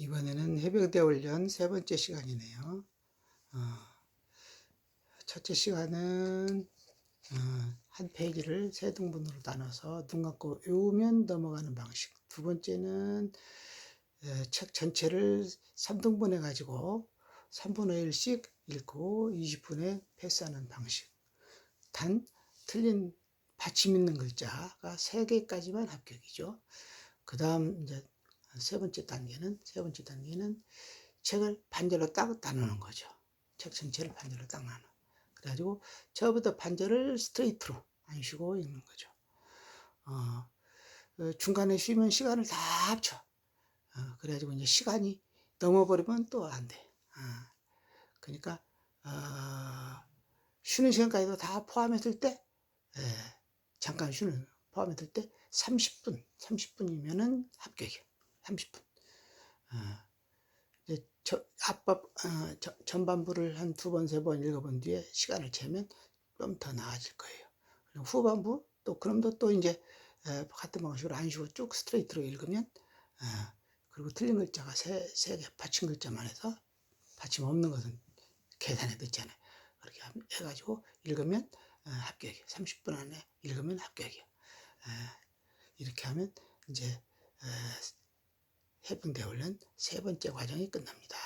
이번에는 해병대 훈련 세 번째 시간이네요. 어, 첫째 시간은 어, 한 페이지를 세 등분으로 나눠서 눈 감고 외우면 넘어가는 방식. 두 번째는 에, 책 전체를 3등분 해 가지고 3분의 1씩 읽고 20분에 패스하는 방식. 단 틀린 받침 있는 글자가 3개까지만 합격이죠. 그 다음 이제 세 번째 단계는 세 번째 단계는 책을 반절로 딱 나누는 거죠. 책 전체를 반절로 딱 나눠. 그래가지고 저부터 반절을 스트레이트로 안 쉬고 읽는 거죠. 어, 어, 중간에 쉬면 시간을 다 합쳐. 어, 그래가지고 이제 시간이 넘어버리면 또 안 돼. 어, 그러니까 어, 쉬는 시간까지도 다 포함했을 때 예, 잠깐 쉬는 포함했을 때 30분, 30분이면은 합격이에요. 30분. 어, 이제 저, 앞밥, 어, 저, 전반부를 한 두 번, 세 번 읽어본 뒤에 시간을 재면 좀 더 나아질 거예요. 후반부 또 그럼도 또 이제 에, 같은 방식으로 안 쉬고 쭉 스트레이트로 읽으면 어, 그리고 틀린 글자가 세, 세 개, 받침 글자만 해서 받침 없는 것은 계산해 듣잖아요. 그렇게 함- 해가지고 읽으면 어, 합격이에요. 30분 안에 읽으면 합격이에요. 에, 이렇게 하면 이제 에, 해병대 훈련 세 번째 과정이 끝납니다.